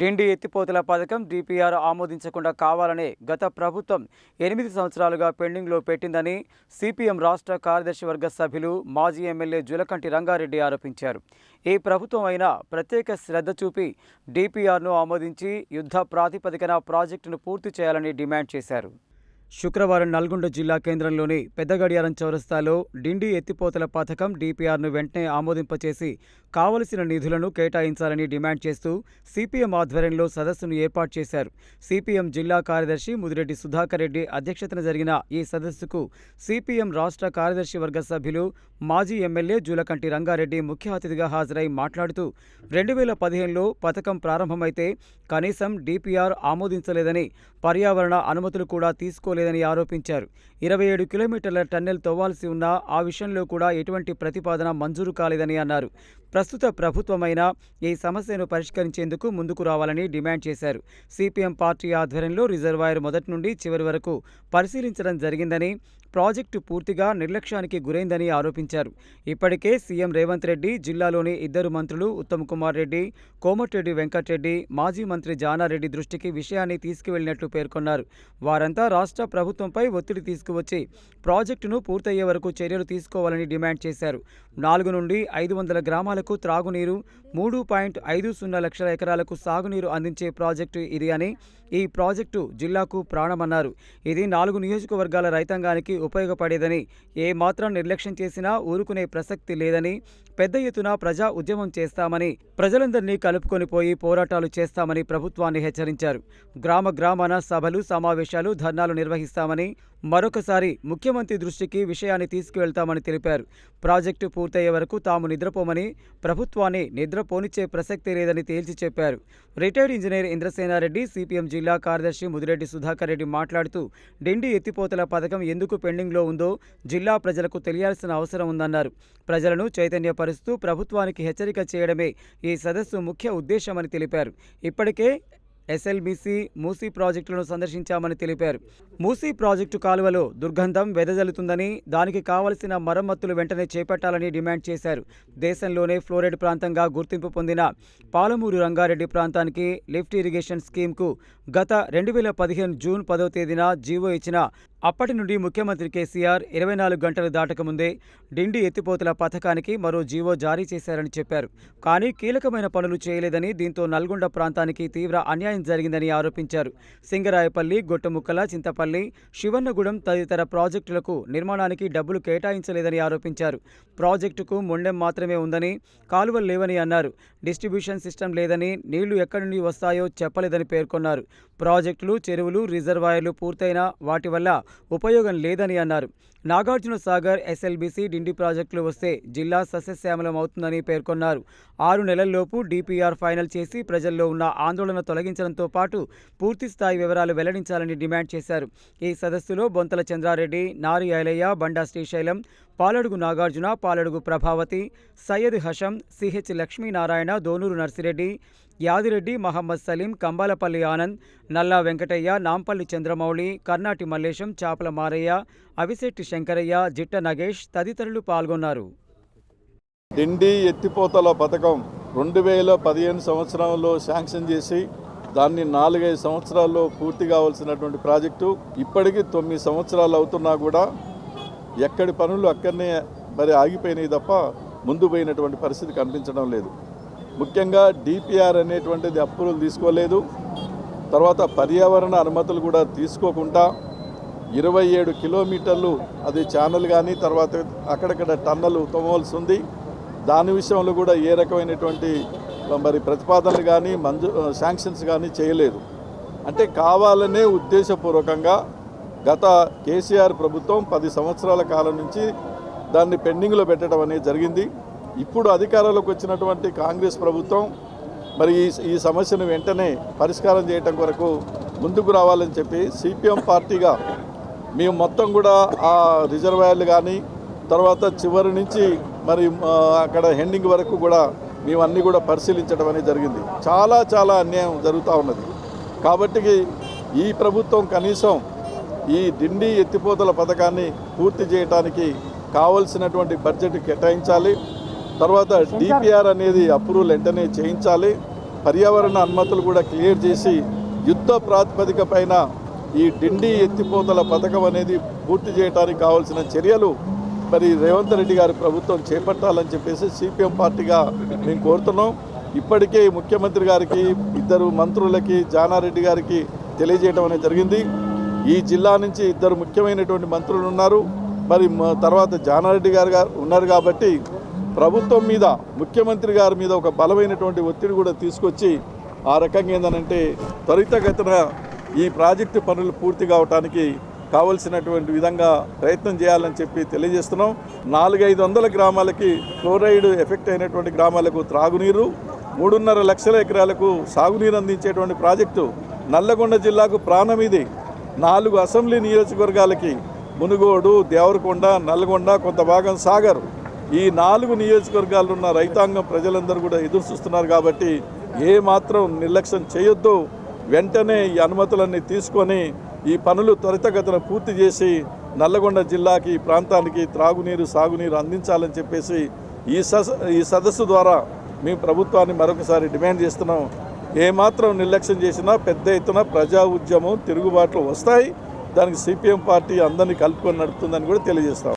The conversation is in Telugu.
డిండి ఎత్తిపోతల పథకం డిపిఆర్ ఆమోదించకుండా కావాలనే గత ప్రభుత్వం ఎనిమిది సంవత్సరాలుగా పెండింగ్లో పెట్టిందని సిపిఎం రాష్ట్ర కార్యదర్శి వర్గ సభ్యులు మాజీ ఎమ్మెల్యే జులకంటి రంగారెడ్డి ఆరోపించారు. ఈ ప్రభుత్వం అయినా ప్రత్యేక శ్రద్ధ చూపి డిపిఆర్ను ఆమోదించి యుద్ధ ప్రాతిపదికన ప్రాజెక్టును పూర్తి చేయాలని డిమాండ్ చేశారు. శుక్రవారం నల్గొండ జిల్లా కేంద్రంలోని పెద్దగడియారం చౌరస్తాలో డిండి ఎత్తిపోతల పథకం డిపిఆర్ను వెంటనే ఆమోదింపచేసి కావలసిన నిధులను కేటాయించాలని డిమాండ్ చేస్తూ సిపిఎం ఆధ్వర్యంలో సదస్సును ఏర్పాటు చేశారు. సిపిఎం జిల్లా కార్యదర్శి ముదిరెడ్డి సుధాకర్ రెడ్డి అధ్యక్షతన జరిగిన ఈ సదస్సుకు సిపిఎం రాష్ట్ర కార్యదర్శి వర్గ సభ్యులు మాజీ ఎమ్మెల్యే జూలకంటి రంగారెడ్డి ముఖ్య అతిథిగా హాజరై మాట్లాడుతూ రెండు వేల పదిహేనులో పథకం ప్రారంభమైతే కనీసం డిపిఆర్ ఆమోదించలేదని పర్యావరణ అనుమతులు కూడా తీసుకోలేదు లేదని ఆరోపించారు. ఇరవై ఏడు కిలోమీటర్ల టన్నెల్ తవ్వాల్సి ఉన్నా ఆ విషయంలో కూడా ఎటువంటి ప్రతిపాదన మంజూరు కాలేదని అన్నారు. ప్రస్తుత ప్రభుత్వమైన ఈ సమస్యను పరిష్కరించేందుకు ముందుకు రావాలని డిమాండ్ చేశారు. సిపిఎం పార్టీ ఆధ్వర్యంలో రిజర్వాయర్ మొదటి నుండి చివరి వరకు పరిశీలించడం జరిగిందని ప్రాజెక్టు పూర్తిగా నిర్లక్ష్యానికి గురైందని ఆరోపించారు. ఇప్పటికే సీఎం రేవంత్ రెడ్డి జిల్లాలోని ఇద్దరు మంత్రులు ఉత్తమ్ కుమార్ రెడ్డి కోమటిరెడ్డి వెంకటరెడ్డి మాజీ మంత్రి జానారెడ్డి దృష్టికి విషయాన్ని తీసుకువెళ్ళినట్లు పేర్కొన్నారు. వారంతా రాష్ట్ర ప్రభుత్వంపై ఒత్తిడి తీసుకువచ్చి ప్రాజెక్టును పూర్తయ్యే వరకు చర్యలు తీసుకోవాలని డిమాండ్ చేశారు. నాలుగు నుండి ఐదు వందల గ్రామాలకు త్రాగునీరు మూడు పాయింట్ ఐదు సున్నా లక్షల ఎకరాలకు సాగునీరు అందించే ప్రాజెక్టు ఇది అని ఈ ప్రాజెక్టు జిల్లాకు ప్రాణమన్నారు. ఇది నాలుగు నియోజకవర్గాల రైతాంగానికి ఉపయోగపడేదని ఏ మాత్రం నిర్లక్ష్యం చేసినా ఊరుకునే ప్రసక్తి లేదని పెద్ద ఎత్తున ప్రజా ఉద్యమం చేస్తామని ప్రజలందరినీ కలుపుకొని పోయి పోరాటాలు చేస్తామని ప్రభుత్వాన్ని హెచ్చరించారు. గ్రామ గ్రామాన సభలు సమావేశాలు ధర్నాలు నిర్వహిస్తామని మరొకసారి ముఖ్యమంత్రి దృష్టికి విషయాన్ని తీసుకువెళ్తామని తెలిపారు. ప్రాజెక్టు పూర్తయ్యే వరకు తాము నిద్రపోమని ప్రభుత్వాన్ని నిద్రపోనిచ్చే ప్రసక్తి లేదని తేల్చి చెప్పారు. రిటైర్డ్ ఇంజనీర్ ఇంద్రసేనారెడ్డి సిపిఎం జిల్లా కార్యదర్శి ముదిరెడ్డి సుధాకర్ రెడ్డి మాట్లాడుతూ డిండి ఎత్తిపోతల పథకం ఎందుకు పెండింగ్లో ఉందో జిల్లా ప్రజలకు తెలియాల్సిన అవసరం ఉందన్నారు. ప్రజలను చైతన్యపరుస్తూ ప్రభుత్వానికి హెచ్చరిక చేయడమే ఈ సదస్సు ముఖ్య ఉద్దేశమని తెలిపారు. ఇప్పటికే ఎస్ఎల్బీసీ మూసీ ప్రాజెక్టులను సందర్శించామని తెలిపారు. మూసీ ప్రాజెక్టు కాలువలో దుర్గంధం వెదజల్లుతుందని దానికి కావలసిన మరమ్మతులు వెంటనే చేపట్టాలని డిమాండ్ చేశారు. దేశంలోనే ఫ్లోరైడ్ ప్రాంతంగా గుర్తింపు పొందిన పాలమూరు రంగారెడ్డి ప్రాంతానికి లిఫ్ట్ ఇరిగేషన్ స్కీమ్కు గత రెండు వేల పదిహేను జూన్ పదవ తేదీన జీవో ఇచ్చిన అప్పటి నుండి ముఖ్యమంత్రి కేసీఆర్ ఇరవై నాలుగు గంటలు దాటకముందే డిండి ఎత్తిపోతల పథకానికి మరో జీవో జారీ చేశారని చెప్పారు. కానీ కీలకమైన పనులు చేయలేదని దీంతో నల్గొండ ప్రాంతానికి తీవ్ర అన్యాయం జరిగిందని ఆరోపించారు. సింగరాయపల్లి గొట్టముక్కల చింతపల్లి శివన్నగూడెం తదితర ప్రాజెక్టులకు నిర్మాణానికి డబ్బులు కేటాయించలేదని ఆరోపించారు. ప్రాజెక్టుకు మొండెం మాత్రమే ఉందని కాలువలు లేవని అన్నారు. డిస్ట్రిబ్యూషన్ సిస్టమ్ లేదని నీళ్ళు ఎక్కడి నుండి వస్తాయో చెప్పలేదని పేర్కొన్నారు. ప్రాజెక్టులు చెరువులు రిజర్వాయర్లు పూర్తయిన వాటి వల్ల ఉపయోగం లేదని అన్నారు. నాగార్జున సాగర్ ఎస్ఎల్బీసీ డిండి ప్రాజెక్టులు వస్తే జిల్లా సస్యశ్యామలం అవుతుందని పేర్కొన్నారు. ఆరు నెలల్లోపు డిపిఆర్ ఫైనల్ చేసి ప్రజల్లో ఉన్న ఆందోళన తొలగించడంతో పాటు పూర్తి స్థాయి వివరాలు వెల్లడించాలని డిమాండ్ చేశారు. ఈ సదస్సులో బొంతల చంద్రారెడ్డి నారి ఐలయ్య బండా శ్రీశైలం పాలడుగు నాగార్జున పాలడుగు ప్రభావతి సయ్యద్ హషం సిహెచ్ లక్ష్మీనారాయణ దోనూరు నర్సిరెడ్డి యాదిరెడ్డి మహమ్మద్ సలీం కంబాలపల్లి ఆనంద్ నల్లా వెంకటయ్య నాంపల్లి చంద్రమౌళి కర్నాటి మల్లేశం చాపల మారయ్య అవిశెట్టి శంకరయ్య జిట్ట నగేష్ తదితరులు పాల్గొన్నారు. దిండి ఎత్తిపోతల పథకం రెండు వేల పదిహేను సంవత్సరంలో శాంక్షన్ చేసి దాన్ని నాలుగైదు సంవత్సరాల్లో పూర్తి కావాల్సినటువంటి ప్రాజెక్టు ఇప్పటికీ తొమ్మిది సంవత్సరాలు అవుతున్నా కూడా ఎక్కడి పనులు అక్కడనే మరి ఆగిపోయినాయి తప్ప ముందు పోయినటువంటి పరిస్థితి కనిపించడం లేదు. ముఖ్యంగా డిపిఆర్ అనేటువంటిది అప్రూవల్ తీసుకోలేదు. తర్వాత పర్యావరణ అనుమతులు కూడా తీసుకోకుండా ఇరవై ఏడు కిలోమీటర్లు అది ఛానల్ కానీ తర్వాత అక్కడక్కడ టన్నలు తొమ్మవలసి ఉంది. దాని విషయంలో కూడా ఏ రకమైనటువంటి మరి ప్రతిపాదనలు కానీ మంజూ శాంక్షన్స్ కానీ చేయలేదు. అంటే కావాలనే ఉద్దేశపూర్వకంగా గత కేసీఆర్ ప్రభుత్వం పది సంవత్సరాల కాలం నుంచి దాన్ని పెండింగ్లో పెట్టడం అనేది జరిగింది. ఇప్పుడు అధికారంలోకి వచ్చినటువంటి కాంగ్రెస్ ప్రభుత్వం మరి ఈ ఈ సమస్యను వెంటనే పరిష్కారం చేయటం కొరకు ముందుకు రావాలని చెప్పి సిపిఎం పార్టీగా మేము మొత్తం కూడా ఆ రిజర్వాయర్లు కానీ తర్వాత చివరి నుంచి మరి అక్కడ హెండింగ్ వరకు కూడా మేము అన్నీ కూడా పరిశీలించడం అనేది జరిగింది. చాలా చాలా అన్యాయం జరుగుతూ ఉన్నది. కాబట్టి ఈ ప్రభుత్వం కనీసం ఈ డిండి ఎత్తిపోతల పథకాన్ని పూర్తి చేయడానికి కావలసినటువంటి బడ్జెట్ కేటాయించాలి. తర్వాత డిపిఆర్ అనేది అప్రూవల్ వెంటనే చేయించాలి. పర్యావరణ అనుమతులు కూడా క్లియర్ చేసి యుద్ధ ప్రాతిపదిక పైన ఈ డిండి ఎత్తిపోతల పథకం అనేది పూర్తి చేయడానికి కావాల్సిన చర్యలు మరి రేవంత్ రెడ్డి గారి ప్రభుత్వం చేపట్టాలని చెప్పేసి సిపిఎం పార్టీగా మేము కోరుతున్నాం. ఇప్పటికే ముఖ్యమంత్రి గారికి ఇద్దరు మంత్రులకి జానారెడ్డి గారికి తెలియజేయడం అనేది జరిగింది. ఈ జిల్లా నుంచి ఇద్దరు ముఖ్యమైనటువంటి మంత్రులు ఉన్నారు. మరి తర్వాత జానారెడ్డి గారు గారు ఉన్నారు కాబట్టి ప్రభుత్వం మీద ముఖ్యమంత్రి గారి మీద ఒక బలమైనటువంటి ఒత్తిడి కూడా తీసుకొచ్చి ఆ రకంగా ఏంటంటే త్వరితగతిన ఈ ప్రాజెక్టు పనులు పూర్తి కావటానికి కావలసినటువంటి విధంగా ప్రయత్నం చేయాలని చెప్పి తెలియజేస్తున్నాం. నాలుగైదు వందల గ్రామాలకి క్లోరైడ్ ఎఫెక్ట్ అయినటువంటి గ్రామాలకు త్రాగునీరు మూడున్నర లక్షల ఎకరాలకు సాగునీరు అందించేటువంటి ప్రాజెక్టు నల్లగొండ జిల్లాకు ప్రాణం ఇది నాలుగు అసెంబ్లీ నియోజకవర్గాలకి మునుగోడు దేవరకొండ నల్గొండ కొంత భాగం సాగర్ ఈ నాలుగు నియోజకవర్గాల్లో ఉన్న రైతాంగం ప్రజలందరూ కూడా ఎదురు చూస్తున్నారు కాబట్టి ఏ మాత్రం నిర్లక్ష్యం చేయొద్దు. వెంటనే ఈ అనుమతులన్నీ తీసుకొని ఈ పనులు త్వరితగతిన పూర్తి చేసి నల్లగొండ జిల్లాకి ఈ ప్రాంతానికి త్రాగునీరు సాగునీరు అందించాలని చెప్పేసి ఈ సదస్ ఈ సదస్సు ద్వారా మేము ప్రభుత్వాన్ని మరొకసారి డిమాండ్ చేస్తున్నాం. ఏమాత్రం నిర్లక్ష్యం చేసినా పెద్ద ఎత్తున ప్రజా ఉద్యమం తిరుగుబాట్లు వస్తాయి. దానికి సిపిఎం పార్టీ అందరినీ కలుపుకొని నడుపుతుందని కూడా తెలియజేస్తాం.